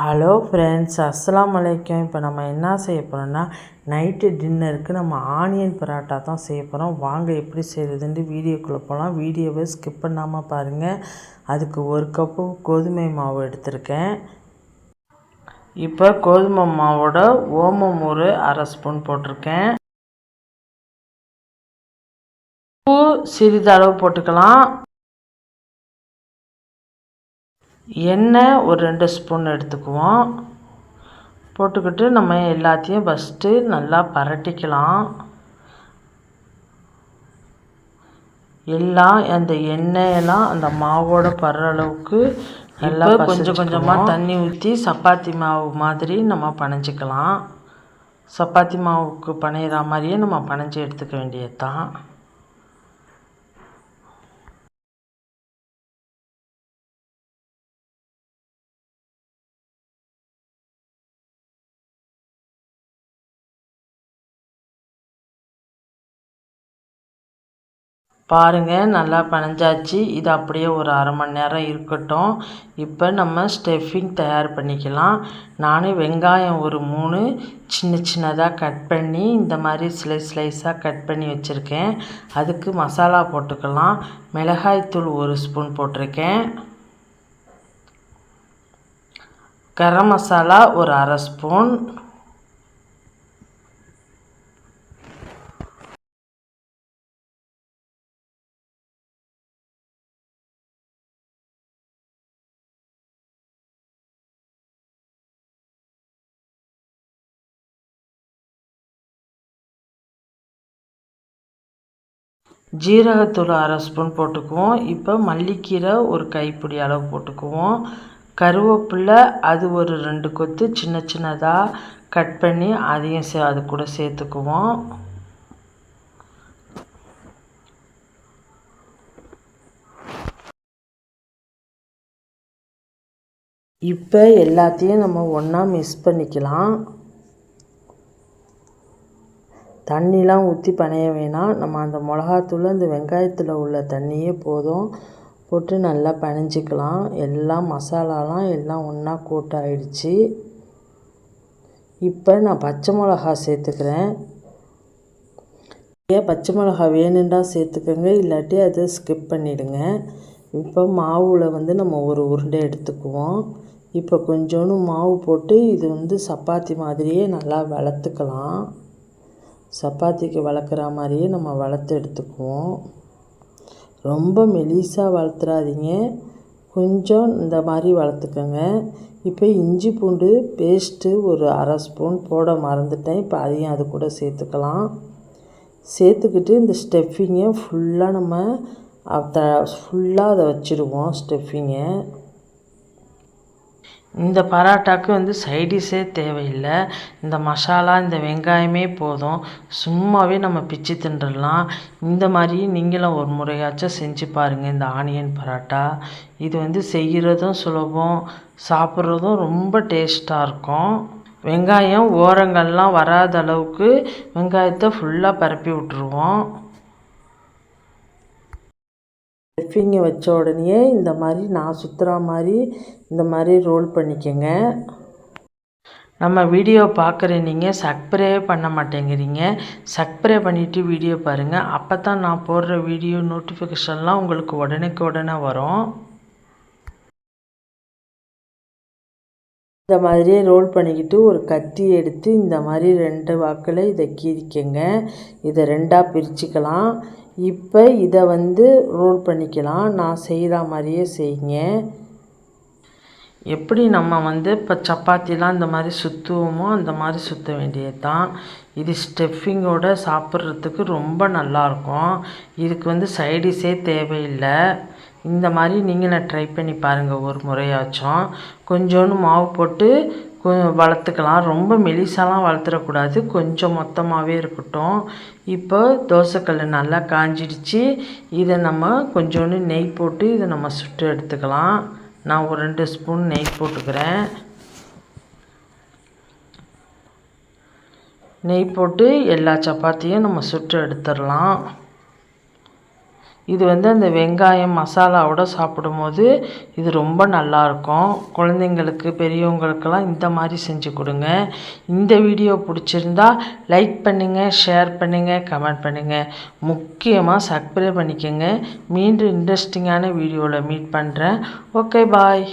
Hello friends அஸ்லாம் வலைக்கம் இப்போ நம்ம என்ன செய்ய போகிறோம்னா நைட்டு டின்னருக்கு நம்ம ஆனியன் பரோட்டா தான் செய்ய போகிறோம் வாங்க எப்படி செய்கிறதுன்ட்டு வீடியோக்குள்ளே போகலாம் வீடியோவை ஸ்கிப் பண்ணாமல் பாருங்கள் அதுக்கு ஒரு கப்பு கோதுமை மாவு எடுத்திருக்கேன். இப்போ கோதுமை மாவோட ஓமம் ஒரு அரை ஸ்பூன் போட்டிருக்கேன். உப்பு சிறிதளவு போட்டுக்கலாம். எண்ணெய் ஒரு ரெண்டு ஸ்பூன் எடுத்துக்குவோம். போட்டுக்கிட்டு நம்ம எல்லாத்தையும் ஃபஸ்ட்டு நல்லா பரட்டிக்கலாம். எல்லாம் அந்த எண்ணெயெல்லாம் அந்த மாவோட படுற அளவுக்கு நல்லா கொஞ்சம் கொஞ்சமாக தண்ணி ஊற்றி சப்பாத்தி மாவு மாதிரி நம்ம பனைஞ்சிக்கலாம். சப்பாத்தி மாவுக்கு பனையிற மாதிரியே நம்ம பனைஞ்சி எடுத்துக்க வேண்டியது தான் பாருங்கள் நல்லா பனைஞ்சாச்சு. இது அப்படியே ஒரு அரை மணி நேரம் இருக்கட்டும். இப்போ நம்ம ஸ்டெஃபிங் தயார் பண்ணிக்கலாம். நான் வெங்காயம் ஒரு மூணு சின்ன சின்னதாக கட் பண்ணி இந்த மாதிரி ஸ்லைஸ் ஸ்லைஸாக கட் பண்ணி வச்சுருக்கேன். அதுக்கு மசாலா போட்டுக்கலாம். மிளகாய்த்தூள் ஒரு ஸ்பூன் போட்டிருக்கேன். கரம் மசாலா ஒரு அரை ஸ்பூன். ஜீரகத்தூள் அரை ஸ்பூன் போட்டுக்குவோம். இப்போ மல்லிக்கீரை ஒரு கைப்பிடி அளவு போட்டுக்குவோம். கருவேப்பிலை அது ஒரு ரெண்டு கொத்து சின்ன சின்னதாக கட் பண்ணி அதையும் சே அது கூட சேர்த்துக்குவோம். இப்போ எல்லாத்தையும் நம்ம ஒன்றா மிக்ஸ் பண்ணிக்கலாம். தண்ணிலாம் ஊற்றி பனைய வேணாம் நம்ம அந்த மிளகாத்தூள் அந்த வெங்காயத்தில் உள்ள தண்ணியே போதும். போட்டு நல்லா பனைஞ்சிக்கலாம் எல்லாம் மசாலாலாம் எல்லாம் ஒன்றா கூட்டாயிடுச்சு. இப்போ நான் பச்சை மிளகா சேர்த்துக்கிறேன். ஏன் பச்சை மிளகா வேணுண்டா சேர்த்துக்கோங்க. இல்லாட்டி அதை ஸ்கிப் பண்ணிவிடுங்க இப்போ மாவில் வந்து நம்ம ஒரு உருண்டை எடுத்துக்குவோம். இப்போ கொஞ்சோண்டு மாவு போட்டு இது வந்து சப்பாத்தி மாதிரியே நல்லா வளர்த்துக்கலாம். சப்பாத்திக்கு வளர்க்குற மாதிரியே நம்ம வளர்த்து எடுத்துக்குவோம். ரொம்ப மெலிசாக வளர்த்துறாதீங்க. கொஞ்சம் இந்த மாதிரி வளர்த்துக்கோங்க. இப்போ இஞ்சி பூண்டு பேஸ்ட்டு ஒரு அரை ஸ்பூன் போட மறந்துட்டேன். இப்போ அதையும் அது கூட சேர்த்துக்கலாம். சேர்த்துக்கிட்டு இந்த ஸ்டெஃபிங்கை ஃபுல்லாக நம்ம த ஃபுல்லாக அதை வச்சுருவோம் ஸ்டெஃபிங்கை. இந்த பரோட்டாக்கு வந்து சைடிஷே தேவையில்லை. இந்த மசாலா இந்த வெங்காயமே போதும். சும்மாவே நம்ம பிச்சு தின்றுடலாம் இந்த மாதிரி நீங்களும் ஒரு முறையாச்சும் செஞ்சு பாருங்கள் இந்த ஆனியன் பரோட்டா. இது வந்து செய்கிறதும் சுலபம் சாப்பிட்றதும் ரொம்ப டேஸ்ட்டாக இருக்கும். வெங்காயம் ஓரங்கள்லாம் வராத அளவுக்கு வெங்காயத்தை ஃபுல்லாக பரப்பி விட்ருவோம் ஸ்டெஃபிங்கை வச்ச உடனே இந்த மாதிரி நான் சுற்றுற மாதிரி இந்த மாதிரி ரோல் பண்ணிக்கோங்க. நம்ம வீடியோ பார்க்குற நீங்கள் சப்ஸ்கிரே பண்ண மாட்டேங்கிறீங்க. சக்ப்ரே பண்ணிவிட்டு வீடியோ பாருங்கள் அப்போ தான் நான் போடுற வீடியோ நோட்டிஃபிகேஷன்லாம் உங்களுக்கு உடனுக்கு உடனே வரும். இந்த மாதிரியே ரோல் பண்ணிக்கிட்டு ஒரு கத்தி எடுத்து இந்த மாதிரி ரெண்டு வாக்கில் இதை கீறிக்கங்க. இதை ரெண்டாக பிரிச்சுக்கலாம். இப்போ இதை வந்து ரோல் பண்ணிக்கலாம். நான் செய்கிற மாதிரியே செய்யுங்க. எப்படி நம்ம வந்து இப்போ சப்பாத்திலாம் இந்த மாதிரி சுற்றுவோமோ அந்த மாதிரி சுற்ற வேண்டியது தான் இது ஸ்டெஃபிங்கோடு சாப்பிட்றதுக்கு ரொம்ப நல்லாயிருக்கும் இதுக்கு வந்து சைடிஷே தேவையில்லை. இந்த மாதிரி நீங்களும் ட்ரை பண்ணி பாருங்கள் ஒரு முறையாச்சும். கொஞ்சோண்டு மாவு போட்டு வளர்த்துக்கலாம். ரொம்ப மெலிசாலாம் வளர்த்துடக்கூடாது. கொஞ்சம் மொத்தமாகவே இருக்கட்டும். இப்போ தோசைக்கல் நல்லா காஞ்சிடுச்சு. இதை நம்ம கொஞ்சோண்டு நெய் போட்டு இதை நம்ம சுட்டு எடுத்துக்கலாம். நான் ஒரு ரெண்டு ஸ்பூன் நெய் போட்டுக்கிறேன். நெய் போட்டு எல்லா சப்பாத்தியும் நம்ம சுட்டு எடுத்துடலாம். இது வந்து அந்த வெங்காயம் மசாலாவோட சாப்பிடும்போது இது ரொம்ப நல்லாயிருக்கும். குழந்தைங்களுக்கு பெரியவங்களுக்கெல்லாம் இந்த மாதிரி செஞ்சு கொடுங்க. இந்த வீடியோ பிடிச்சிருந்தா லைக் பண்ணுங்கள் ஷேர் பண்ணுங்கள் கமெண்ட் பண்ணுங்கள் முக்கியமாக சப்ஸ்கிரைப் பண்ணிக்கோங்க. மீண்டும் இன்ட்ரெஸ்டிங்கான வீடியோவில் மீட் பண்ணுறேன் ஓகே பாய்